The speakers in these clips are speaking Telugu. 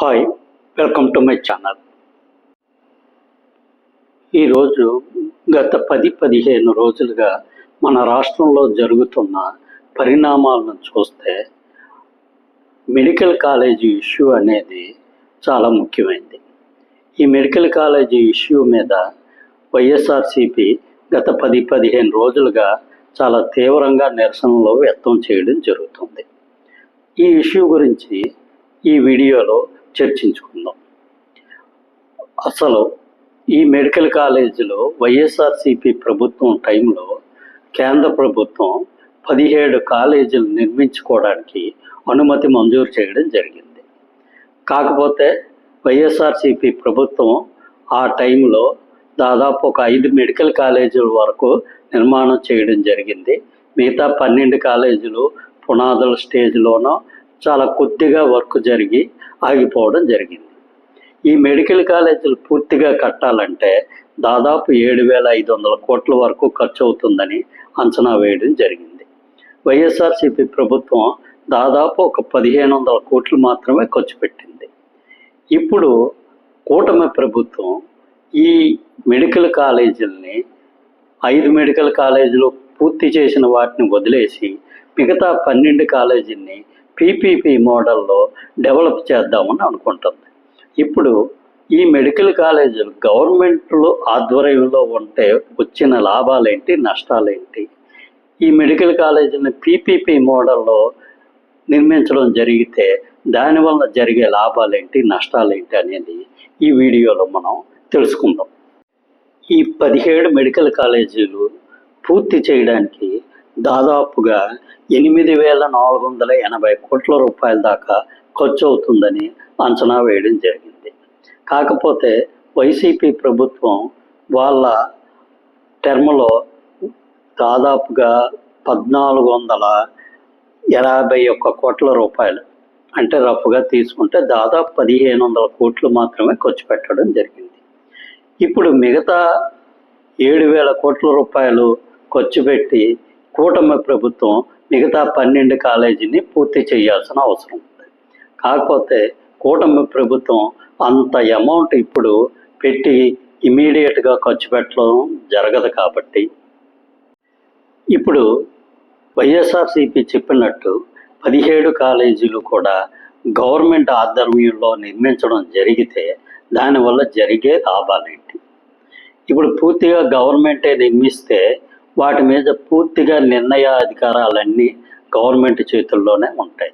Hi welcome to my channel. ఈరోజు గత పది పదిహేను రోజులుగా మన రాష్ట్రంలో జరుగుతున్న పరిణామాలను చూస్తే మెడికల్ కాలేజీ ఇష్యూ అనేది చాలా ముఖ్యమైనది ఈ మెడికల్ కాలేజీ ఇష్యూ మీద వైఎస్ఆర్సిపి గత పది పదిహేను రోజులుగా చాలా తీవ్రంగా నిరసనలు వ్యక్తం చేయడం జరుగుతుంది. ఈ ఇష్యూ గురించి ఈ వీడియోలో చర్చించుకుందాం. అసలు ఈ మెడికల్ కాలేజీలో వైఎస్ఆర్సిపి ప్రభుత్వం టైంలో కేంద్ర ప్రభుత్వం పదిహేడు కాలేజీలు నిర్మించుకోవడానికి అనుమతి మంజూరు చేయడం జరిగింది. కాకపోతే వైఎస్ఆర్సిపి ప్రభుత్వం ఆ టైంలో దాదాపు ఒక ఐదు మెడికల్ కాలేజీల వరకు నిర్మాణం చేయడం జరిగింది. మిగతా పన్నెండు కాలేజీలు పునాదుల స్టేజ్లోనో చాలా కొద్దిగా వర్క్ జరిగి ఆగిపోవడం జరిగింది. ఈ మెడికల్ కాలేజీలు పూర్తిగా కట్టాలంటే దాదాపు ఏడు వేల ఐదు వందల కోట్ల వరకు ఖర్చు అవుతుందని అంచనా వేయడం జరిగింది. వైఎస్ఆర్సిపి ప్రభుత్వం దాదాపు ఒక పదిహేను వందల కోట్లు మాత్రమే ఖర్చు పెట్టింది. ఇప్పుడు కూటమి ప్రభుత్వం ఈ మెడికల్ కాలేజీలని ఐదు మెడికల్ కాలేజీలు పూర్తి చేసిన వాటిని వదిలేసి మిగతా పన్నెండు కాలేజీల్ని పీపీపీ మోడల్లో డెవలప్ చేద్దామని అనుకుంటుంది. ఇప్పుడు ఈ మెడికల్ కాలేజీలు గవర్నమెంట్లో ఆధ్వర్యంలో ఉంటే వచ్చిన లాభాలేంటి నష్టాలేంటి? ఈ మెడికల్ కాలేజీని పీపీపీ మోడల్లో నిర్మించడం జరిగితే దానివల్ల జరిగే లాభాలేంటి నష్టాలేంటి అనేది ఈ వీడియోలో మనం తెలుసుకుందాం. ఈ పదిహేడు మెడికల్ కాలేజీలు పూర్తి చేయడానికి దాదాపుగా ఎనిమిది వేల నాలుగు వందల ఎనభై కోట్ల రూపాయల దాకా ఖర్చు అవుతుందని అంచనా వేయడం జరిగింది. కాకపోతే వైసీపీ ప్రభుత్వం వాళ్ళ టర్మ్లో దాదాపుగా పద్నాలుగు వందల యాభై ఒక్క కోట్ల రూపాయలు అంటే రఫ్గా తీసుకుంటే దాదాపు పదిహేను వందల కోట్లు మాత్రమే ఖర్చు పెట్టడం జరిగింది. ఇప్పుడు మిగతా ఏడు వేల కోట్ల రూపాయలు ఖర్చు పెట్టి కూటమి ప్రభుత్వం మిగతా పన్నెండు కాలేజీని పూర్తి చేయాల్సిన అవసరం ఉంది. కాకపోతే కూటమి ప్రభుత్వం అంత అమౌంట్ ఇప్పుడు పెట్టి ఇమీడియట్గా ఖర్చు పెట్టడం జరగదు కాబట్టి. ఇప్పుడు వైఎస్ఆర్సిపి చెప్పినట్టు పదిహేడు కాలేజీలు కూడా గవర్నమెంట్ ఆధ్వర్యంలో నిర్మించడం జరిగితే దానివల్ల జరిగే లాభాలేంటి? ఇప్పుడు పూర్తిగా గవర్నమెంటే నిర్మిస్తే వాటి మీద పూర్తిగా నిర్ణయ అధికారాలన్నీ గవర్నమెంట్ చేతుల్లోనే ఉంటాయి.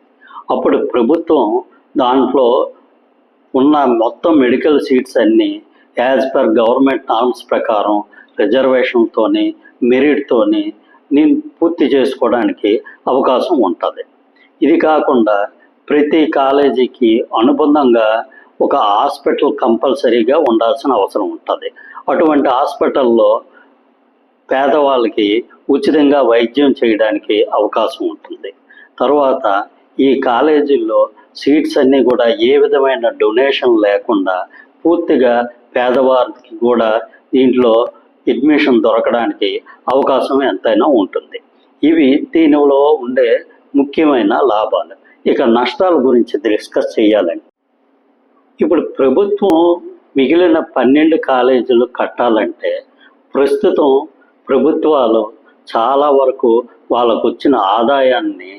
అప్పుడు ప్రభుత్వం దాంట్లో ఉన్న మొత్తం మెడికల్ సీట్స్ అన్నీ యాజ్ పర్ గవర్నమెంట్ నార్మ్స్ ప్రకారం రిజర్వేషన్తోని మెరిట్తోని నేను పూర్తి చేసుకోవడానికి అవకాశం ఉంటుంది. ఇది కాకుండా ప్రతి కాలేజీకి అనుబంధంగా ఒక హాస్పిటల్ కంపల్సరీగా ఉండాల్సిన అవసరం ఉంటుంది. అటువంటి హాస్పిటల్లో పేదవాళ్ళకి ఉచితంగా వైద్యం చేయడానికి అవకాశం ఉంటుంది. తర్వాత ఈ కాలేజీల్లో సీట్స్ అన్నీ కూడా ఏ విధమైన డొనేషన్ లేకుండా పూర్తిగా పేదవారికి కూడా దీంట్లో అడ్మిషన్ దొరకడానికి అవకాశం ఎంతైనా ఉంటుంది. ఇవి దీనిలో ఉండే ముఖ్యమైన లాభాలు. ఇక నష్టాల గురించి డిస్కస్ చేయాలండి ఇప్పుడు ప్రభుత్వం మిగిలిన పన్నెండు కాలేజీలు కట్టాలంటే ప్రస్తుతం ప్రభుత్వాలు చాలా వరకు వాళ్ళకు వచ్చిన ఆదాయాన్ని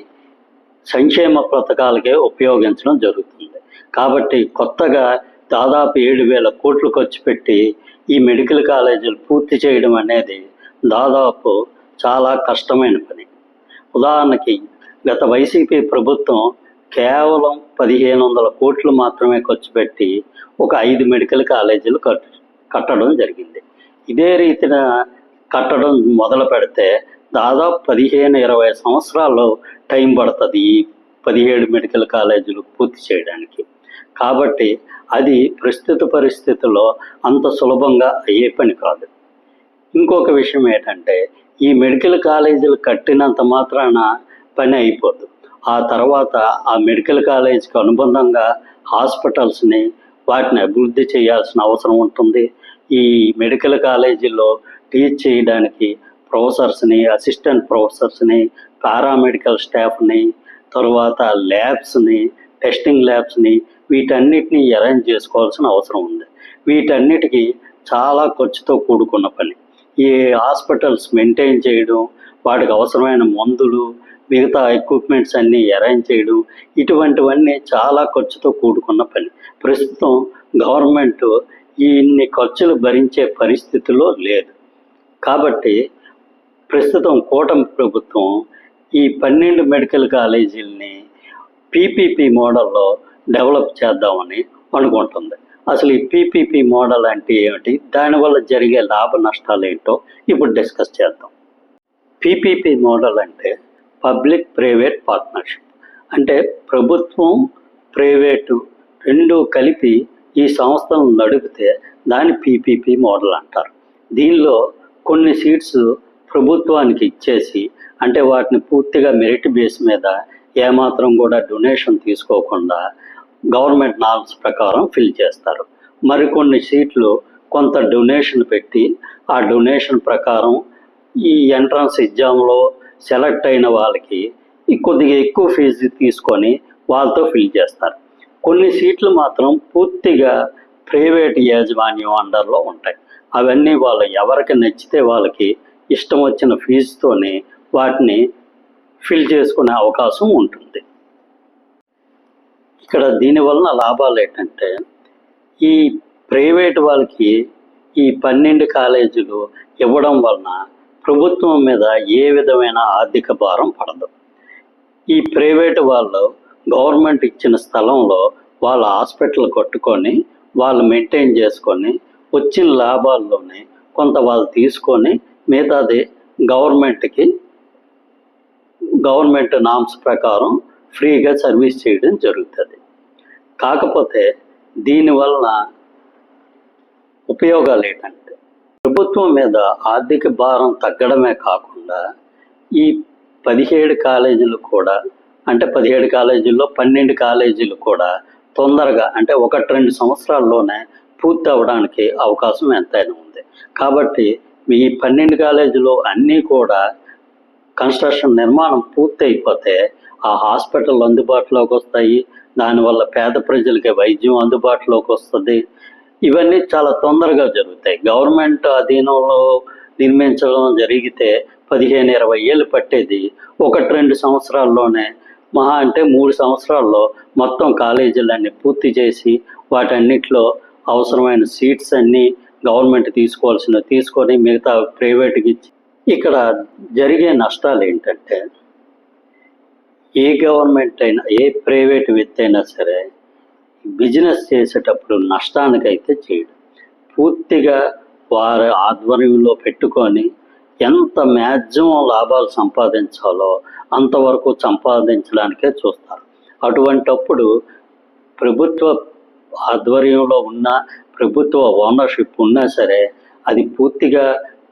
సంక్షేమ పథకాలకే ఉపయోగించడం జరుగుతుంది. కాబట్టి కొత్తగా దాదాపు ఏడు వేల కోట్లు ఖర్చు పెట్టి ఈ మెడికల్ కాలేజీలు పూర్తి చేయడం అనేది దాదాపు చాలా కష్టమైన పని. ఉదాహరణకి గత వైసీపీ ప్రభుత్వం కేవలం పదిహేను వందల కోట్లు మాత్రమే ఖర్చు పెట్టి ఒక ఐదు మెడికల్ కాలేజీలు కట్ కట్టడం జరిగింది. ఇదే రీతిన కట్టడం మొదలు పెడితే దాదాపు పదిహేను ఇరవై సంవత్సరాలు టైం పడుతుంది ఈ పదిహేడు మెడికల్ కాలేజీలు పూర్తి చేయడానికి. కాబట్టి అది ప్రస్తుత పరిస్థితుల్లో అంత సులభంగా అయ్యే పని కాదు. ఇంకొక విషయం ఏంటంటే ఈ మెడికల్ కాలేజీలు కట్టినంత మాత్రాన పని అయిపోదు. ఆ తర్వాత ఆ మెడికల్ కాలేజీకి అనుబంధంగా హాస్పిటల్స్ని వాటిని అభివృద్ధి చేయాల్సిన అవసరం ఉంటుంది. ఈ మెడికల్ కాలేజీలో టీచ్ చేయడానికి ప్రొఫెసర్స్ని అసిస్టెంట్ ప్రొఫెసర్స్ని పారామెడికల్ స్టాఫ్ని తరువాత ల్యాబ్స్ని టెస్టింగ్ ల్యాబ్స్ని వీటన్నిటిని అరేంజ్ చేసుకోవాల్సిన అవసరం ఉంది. వీటన్నిటికీ చాలా ఖర్చుతో కూడుకున్న పని. ఈ హాస్పిటల్స్ మెయింటైన్ చేయడం వాటికి అవసరమైన మందులు మిగతా ఎక్విప్మెంట్స్ అన్నీ అరేంజ్ చేయడం ఇటువంటివన్నీ చాలా ఖర్చుతో కూడుకున్న పని. ప్రస్తుతం గవర్నమెంట్ ఇన్ని ఖర్చులు భరించే పరిస్థితిలో లేదు. కాబట్టి ప్రస్తుతం కూటమి ప్రభుత్వం ఈ పన్నెండు మెడికల్ కాలేజీలని పీపీపీ మోడల్లో డెవలప్ చేద్దామని అనుకుంటుంది. అసలు ఈ పీపీపీ మోడల్ అంటే ఏమిటి? దానివల్ల జరిగే లాభ నష్టాలు ఏంటో ఇప్పుడు డిస్కస్ చేద్దాం. పీపీపీ మోడల్ అంటే పబ్లిక్ ప్రైవేట్ పార్ట్నర్షిప్. అంటే ప్రభుత్వం ప్రైవేటు రెండు కలిపి ఈ సంస్థలను నడిపితే దాన్ని పీపీపీ మోడల్ అంటారు. దీనిలో కొన్ని సీట్స్ ప్రభుత్వానికి ఇచ్చేసి అంటే వాటిని పూర్తిగా మెరిట్ బేస్ మీద ఏమాత్రం కూడా డొనేషన్ తీసుకోకుండా గవర్నమెంట్ నార్మ్స్ ప్రకారం ఫిల్ చేస్తారు. మరికొన్ని సీట్లు కొంత డొనేషన్ పెట్టి ఆ డొనేషన్ ప్రకారం ఈ ఎంట్రన్స్ ఎగ్జామ్లో సెలెక్ట్ అయిన వాళ్ళకి కొద్దిగా ఎక్కువ ఫీజు తీసుకొని వాళ్ళతో ఫిల్ చేస్తారు. కొన్ని సీట్లు మాత్రం పూర్తిగా ప్రైవేట్ యాజమాన్యం అండర్లో ఉంటాయి. అవన్నీ వాళ్ళు ఎవరికి నచ్చితే వాళ్ళకి ఇష్టం వచ్చిన ఫీజుతోనే వాటిని ఫిల్ చేసుకునే అవకాశం ఉంటుంది. ఇక్కడ దీనివలన లాభాలు ఏంటంటే ఈ ప్రైవేట్ వాళ్ళకి ఈ పన్నెండు కాలేజీలు ఇవ్వడం వలన ప్రభుత్వం మీద ఏ విధమైన ఆర్థిక భారం పడదు. ఈ ప్రైవేట్ వాళ్ళు గవర్నమెంట్ ఇచ్చిన స్థలంలో వాళ్ళ హాస్పిటల్ కట్టుకొని వాళ్ళు మెయింటైన్ చేసుకొని వచ్చిన లాభాల్లోనే కొంత వాళ్ళు తీసుకొని మిగతాది గవర్నమెంట్కి గవర్నమెంట్ నామ్స్ ప్రకారం ఫ్రీగా సర్వీస్ చేయడం జరుగుతుంది. కాకపోతే దీనివలన ఉపయోగాలు ఏంటంటే ప్రభుత్వం మీద ఆర్థిక భారం తగ్గడమే కాకుండా ఈ పదిహేడు కాలేజీలు కూడా అంటే పదిహేడు కాలేజీల్లో పన్నెండు కాలేజీలు కూడా తొందరగా అంటే ఒకటి రెండు సంవత్సరాల్లోనే పూర్తి అవ్వడానికి అవకాశం ఎంతైనా ఉంది. కాబట్టి మీ పన్నెండు కాలేజీలో అన్నీ కూడా కన్స్ట్రక్షన్ నిర్మాణం పూర్తి అయిపోతే ఆ హాస్పిటల్ అందుబాటులోకి వస్తాయి. దానివల్ల పేద ప్రజలకి వైద్యం అందుబాటులోకి వస్తుంది. ఇవన్నీ చాలా తొందరగా జరుగుతాయి. గవర్నమెంట్ అధీనంలో నిర్మించడం జరిగితే పదిహేను ఇరవై ఏళ్ళు పట్టేది ఒకటి రెండు సంవత్సరాల్లోనే మహా అంటే మూడు సంవత్సరాల్లో మొత్తం కాలేజీలన్నీ పూర్తి చేసి వాటన్నిటిలో అవసరమైన సీట్స్ అన్నీ గవర్నమెంట్ తీసుకోవాల్సిన తీసుకొని మిగతా ప్రైవేట్కి ఇచ్చి ఇక్కడ జరిగే నష్టాలు ఏంటంటే ఏ గవర్నమెంట్ అయినా ఏ ప్రైవేట్ వ్యక్తి అయినా సరే బిజినెస్ చేసేటప్పుడు నష్టానికైతే చేయడు. పూర్తిగా వారి ఆధ్వర్యంలో పెట్టుకొని ఎంత మ్యాక్సిమం లాభాలు సంపాదించాలో అంతవరకు సంపాదించడానికే చూస్తారు. అటువంటప్పుడు ప్రభుత్వ ఆధ్వర్యంలో ఉన్న ప్రభుత్వ ఓనర్షిప్ ఉన్నా సరే అది పూర్తిగా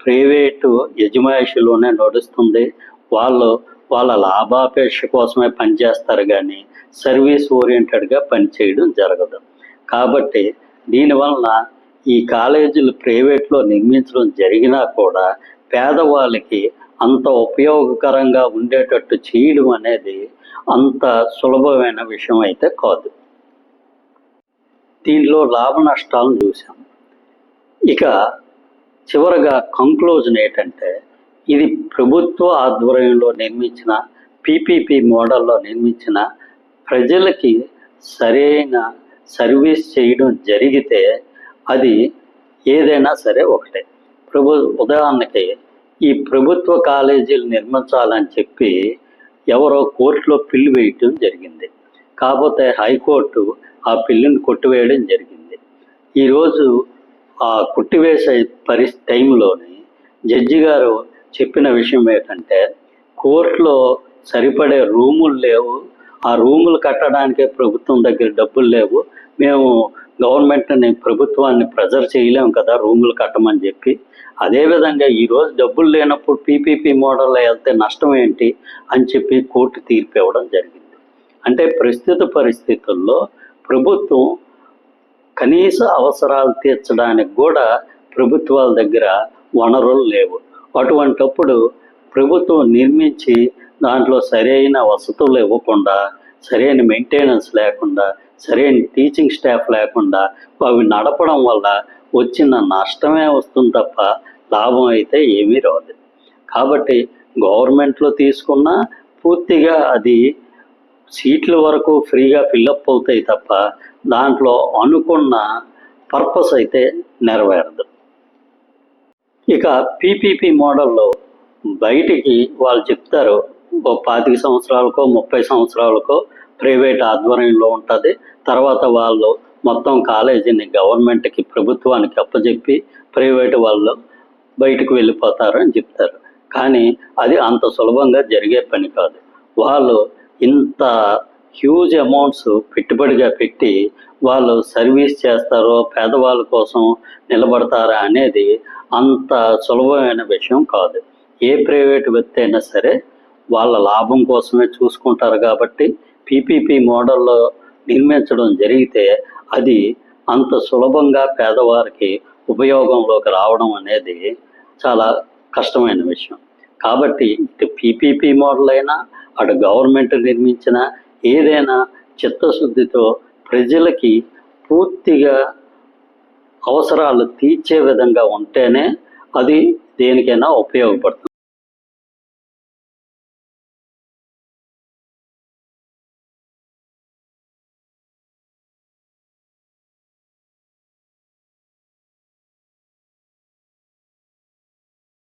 ప్రైవేటు యజమాయిషిలోనే నడుస్తుంది. వాళ్ళు వాళ్ళ లాభాపేక్ష కోసమే పనిచేస్తారు కానీ సర్వీస్ ఓరియంటెడ్గా పనిచేయడం జరగదు. కాబట్టి దీనివలన ఈ కాలేజీలు ప్రైవేట్లో నిర్మించడం జరిగినా కూడా పేదవాళ్ళకి అంత ఉపయోగకరంగా ఉండేటట్టు చేయడం అనేది అంత సులభమైన విషయం అయితే కాదు. దీనిలో లాభ నష్టాలను చూసాం ఇక చివరగా కంక్లూజన్ ఏంటంటే ఇది ప్రభుత్వ ఆధ్వర్యంలో నిర్మించిన పీపీపీ మోడల్లో నిర్మించిన ప్రజలకి సరైన సర్వీస్ చేయడం జరిగితే అది ఏదైనా సరే ఒకటే. ప్రభు ఉదాహరణకి ఈ ప్రభుత్వ కాలేజీలు నిర్మించాలని చెప్పి ఎవరో కోర్టులో పిల్లి వేయటం జరిగింది. కాకపోతే హైకోర్టు ఆ పిల్లిని కొట్టివేయడం జరిగింది. ఈరోజు ఆ కొట్టివేసే పరిస్థితి టైంలోని జడ్జి గారు చెప్పిన విషయం ఏంటంటే కోర్టులో సరిపడే రూములు లేవు. ఆ రూములు కట్టడానికే ప్రభుత్వం దగ్గర డబ్బులు లేవు. మేము గవర్నమెంట్ని ప్రభుత్వాన్ని ప్రెజర్ చేయలేము కదా రూములు కట్టమని చెప్పి. అదేవిధంగా ఈరోజు డబ్బులు లేనప్పుడు పీపీపీ మోడల్లో వెళ్తే నష్టం ఏంటి అని చెప్పి కోర్టు తీర్పు ఇవ్వడం జరిగింది. అంటే ప్రస్తుత పరిస్థితుల్లో ప్రభుత్వం కనీస అవసరాలు తీర్చడానికి కూడా ప్రభుత్వాల దగ్గర వనరులు లేవు. అటువంటప్పుడు ప్రభుత్వం నిర్మించి దాంట్లో సరైన వసతులు ఇవ్వకుండా సరైన మెయింటెనెన్స్ లేకుండా సరైన టీచింగ్ స్టాఫ్ లేకుండా అవి నడపడం వల్ల వచ్చిన నష్టమే వస్తుంది తప్ప లాభం అయితే ఏమీ రాదు. కాబట్టి గవర్నమెంట్లో తీసుకున్న పూర్తిగా అది సీట్ల వరకు ఫ్రీగా ఫిల్అప్ అవుతాయి తప్ప దాంట్లో అనుకున్న పర్పస్ అయితే నెరవేరదు. ఇక పీపీపీ మోడల్లో బయటికి వాళ్ళు చెప్తారు ఓ పాతిక సంవత్సరాలకో ముప్పై సంవత్సరాలకో ప్రైవేట్ ఆధ్వర్యంలో ఉంటుంది. తర్వాత వాళ్ళు మొత్తం కాలేజీని గవర్నమెంట్కి ప్రభుత్వానికి అప్పచెప్పి ప్రైవేట్ వాళ్ళు బయటకు వెళ్ళిపోతారు అని చెప్తారు. కానీ అది అంత సులభంగా జరిగే పని కాదు. వాళ్ళు ఇంత హ్యూజ్ అమౌంట్స్ పెట్టుబడిగా పెట్టి వాళ్ళు సర్వీస్ చేస్తారో పేదవాళ్ళ కోసం నిలబడతారా అనేది అంత సులభమైన విషయం కాదు. ఏ ప్రైవేట్ వ్యక్తి అయినా సరే వాళ్ళ లాభం కోసమే చూసుకుంటారు కాబట్టి పీపీపీ మోడల్లో నిర్మించడం జరిగితే అది అంత సులభంగా పేదవారికి ఉపయోగంలోకి రావడం అనేది చాలా కష్టమైన విషయం. కాబట్టి ఇటు పీపీపీ మోడల్ అయినా అటు గవర్నమెంట్ నిర్మించిన ఏదైనా చిత్తశుద్ధితో ప్రజలకి పూర్తిగా అవసరాలు తీర్చే విధంగా ఉంటేనే అది దేనికైనా ఉపయోగపడుతుంది.